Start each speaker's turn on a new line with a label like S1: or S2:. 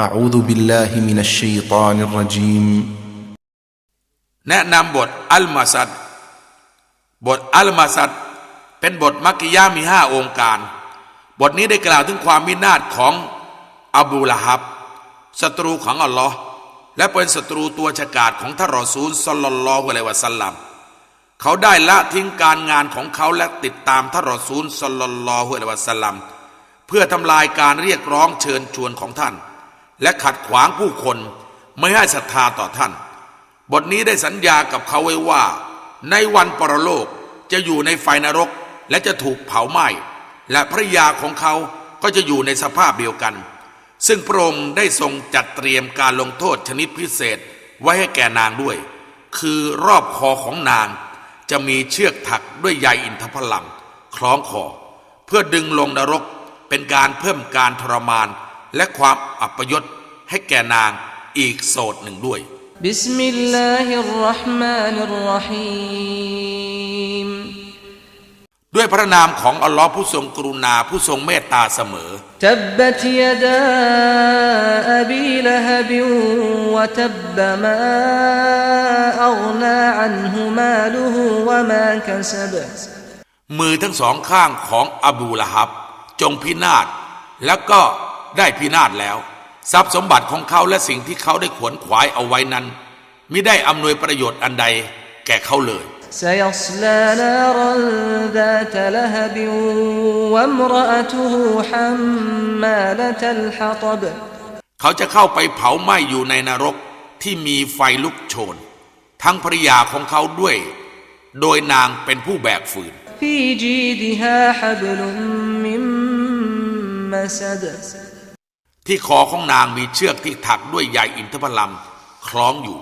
S1: أعوذ بالله من الشيطان الرجيم
S2: แนะนำบทอัลมาซัด บทอัลมาซัด เป็นบทมักกิยามีห้าองค์การ บทนี้ได้กล่าวถึงความมินาศของอบูละฮับศัตรูของอัลลอฮ์และเป็นศัตรูตัวฉกาจของท่านรอซูลสลลัลลอฮุอะลัยฮิวะสัลลัม เขาได้ละทิ้งการงานของเขาและติดตามท่านรอซูลสลลัลลอฮุอะลัยฮิวะสัลลัม เพื่อทำลายการเรียกร้องเชิญชวนของท่าน และขัดขวางผู้คนไม่ให้ศรัทธาต่อท่าน บทนี้ได้สัญญากับเขาไว้ว่า ในวันปรโลกจะอยู่ในไฟนรกและจะถูกเผาไหม้ และภรยาของเขาก็จะอยู่ในสภาพเดียวกัน ซึ่งพระองค์ได้ทรงจัดเตรียมการลงโทษชนิดพิเศษไว้ให้แก่นางด้วย คือรอบคอของนาง จะมีเชือกถักด้วยใยอินทผลัมคล้องคอ เพื่อดึงลงนรกเป็นการเพิ่มการทรมาน และความอัปยศให้แก่นางอีกโสดหนึ่งด้วย
S3: บิสมิลลาฮิรราะห์มานิรราม
S2: ด้วยพระนามของอัลลอฮ์ผู้ทรงกรุณาผู้ทรงเมตตาเสมอ
S3: ตับบตยดาอบีลฮบิวะตับบมาอัลนาอันฮุมาลูฮูวะมากสบ
S2: มือทั้งสองข้างของอบูละฮับ จงพินาศแล้วก็ ได้พินาศแล้ว ทรัพย์สมบัติของเขาและสิ่งที่เขาได้ขวนขวายเอาไว้นั้นมิได้อำนวยประโยชน์อันใดแก่เขาเลย
S3: سيصلى نارا ذات لهب وامرأته حمالة الحطب
S2: เขาจะเข้าไปเผาไหม้อยู่ในนรกที่มีไฟลุกโชน ทั้งภริยาของเขาด้วย โดยนางเป็นผู้แบกฝืน
S3: في جيدها حبل من مسد
S2: ที่คอของนางมีเชือกที่ถักด้วยใยอินทผลัมคล้องอยู่